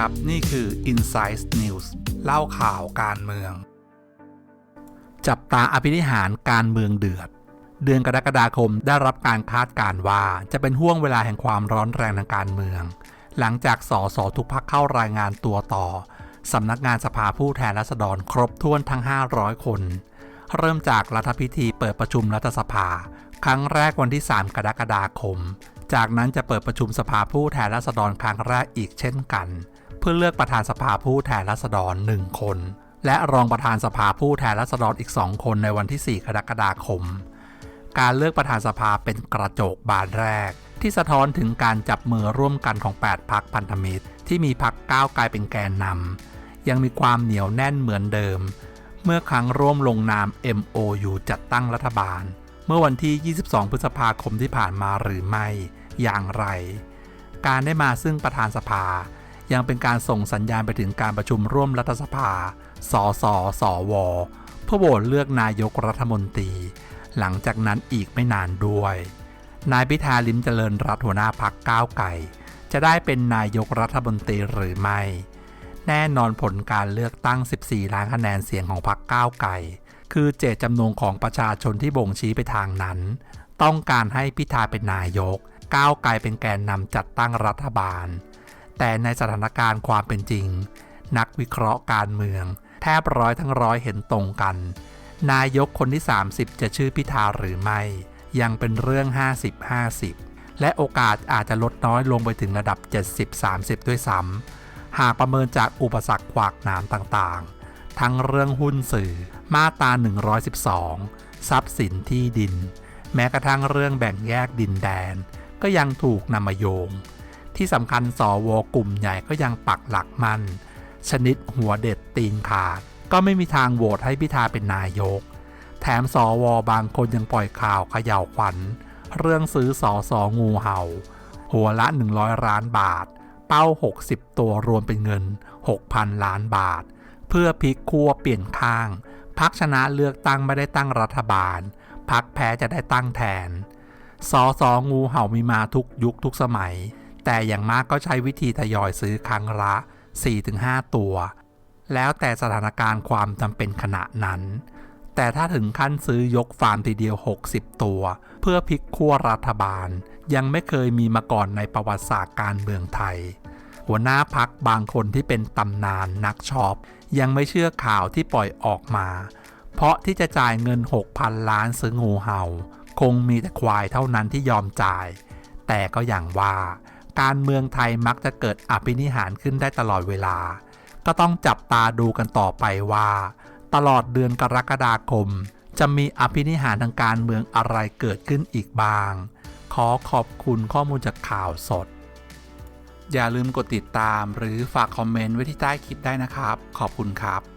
ครับ นี่คือ Insight News เล่าข่าวการเมือง จับตาอภินิหารการเมืองเดือด เดือนกรกฎาคมได้รับการคาดการว่าจะเป็นห่วงเวลาแห่งความร้อนแรงทางการเมือง หลังจากสสทุกพักเข้ารายงานตัวต่อสำนักงานสภาผู้แทนราษฎรครบถ้วนทั้ง 500 คน เริ่มจากรัฐพิธีเปิดประชุมรัฐสภา ครั้งแรกวันที่ 3 กรกฎาคม จากนั้นจะเปิดประชุมสภาผู้แทนราษฎรครั้งแรกอีกเช่นกัน พื่อเลือกประธานสภาผู้แทนราษฎร 1 คน และรองประธานสภาผู้แทนราษฎรอีก 2 คนในวันที่ 4 กรกฎาคม การเลือกประธานสภาเป็นกระจกบานแรก ที่สะท้อนถึงการจับมือร่วมกันของ 8พักพันธมิตร ที่มีพักก้าวไกลเป็นแกนนำยังมีความเหนียวแน่นเหมือนเดิม เมื่อครั้งร่วมลงนาม MOU จัดตั้งรัฐบาล เมื่อวันที่ 22 พฤษภาคมที่ผ่านมาหรือไม่อย่างไร การได้มาซึ่งประธานสภา ยังเป็นการส่งสัญญาณไปถึงการประชุมร่วมรัฐสภา สสสว เพื่อโหวตเลือกนายกรัฐมนตรี หลังจากนั้นอีกไม่นานด้วย นายพิธาลิมเจริญรัฐหัวหน้าพักก้าวไก่จะได้เป็นนายกรัฐมนตรีหรือไม่ แน่นอนผลการเลือกตั้ง 14 ล้านคะแนนเสียงของพรรคก้าวไก่ คือเจตจำนงของประชาชนที่บ่งชี้ไปทางนั้น ต้องการให้พิธาเป็นนายก ก้าวไกลเป็นแกนนำจัดตั้งรัฐบาล แต่ในสถานการณ์ความเป็นจริง นักวิเคราะห์การเมือง แทบร้อยทั้งร้อยเห็นตรงกัน นายกคนที่ 30 จะชื่อพิธาหรือไม่ ยังเป็นเรื่อง 50-50 และโอกาสอาจจะลดน้อยลงไปถึงระดับ 70-30 ด้วยซ้ำหากประเมินจากอุปสรรคขวากหนามต่างๆ ทั้งเรื่องหุ้นสื่อ มาตรา 112 ทรัพย์สินที่ดิน แม้กระทั่งเรื่องแบ่งแยกดินแดน ก็ยังถูกนำมาโยง ที่สำคัญสวกลุ่มใหญ่ก็ยังปักหลักมัน ชนิดหัวเด็ดตีนขาด ก็ไม่มีทางโหวตให้พิธาเป็นนายก แถมสวบางคนยังปล่อยข่าวเขย่าวขวัญ เรื่องซื้อสอสองูเห่า หัวละ 100 ล้านบาท เป้า 60 ตัวรวมเป็นเงิน 6,000 ล้านบาท เพื่อพลิกขั้วเปลี่ยนข้างพักชนะเลือกตั้งไม่ได้ตั้งรัฐบาลพักแพ้จะได้ตั้งแทน สอสองูเห่ามีมาทุกยุคทุกสมัย แต่อย่างมากก็ใช้วิธีทยอยซื้อครั้งละ 4-5 ตัว แล้วแต่สถานการณ์ความจำเป็นขณะนั้น แต่ถ้าถึงขั้นซื้อยกฟาร์มทีเดียว 60 ตัว เพื่อพลิกขั้วรัฐบาล ยังไม่เคยมีมาก่อนในประวัติศาสตร์การเมืองไทย หัวหน้าพักบางคนที่เป็นตำนานนักช็อปยังไม่เชื่อข่าวที่ปล่อยออกมา เพราะที่จะจ่ายเงิน 6,000 ล้านซื้องูเห่า คงมีแต่ควายเท่านั้นที่ยอมจ่าย แต่ก็อย่างว่า การเมืองไทยมักจะเกิดอภินิหารขึ้นได้ตลอดเวลา ก็ต้องจับตาดูกันต่อไปว่า ตลอดเดือนกรกฎาคม จะมีอภินิหารทางการเมืองอะไรเกิดขึ้นอีกบ้าง ขอขอบคุณข้อมูลจากข่าวสด อย่าลืมกดติดตามหรือฝากคอมเมนต์ไว้ที่ใต้คลิปได้นะครับ ขอบคุณครับ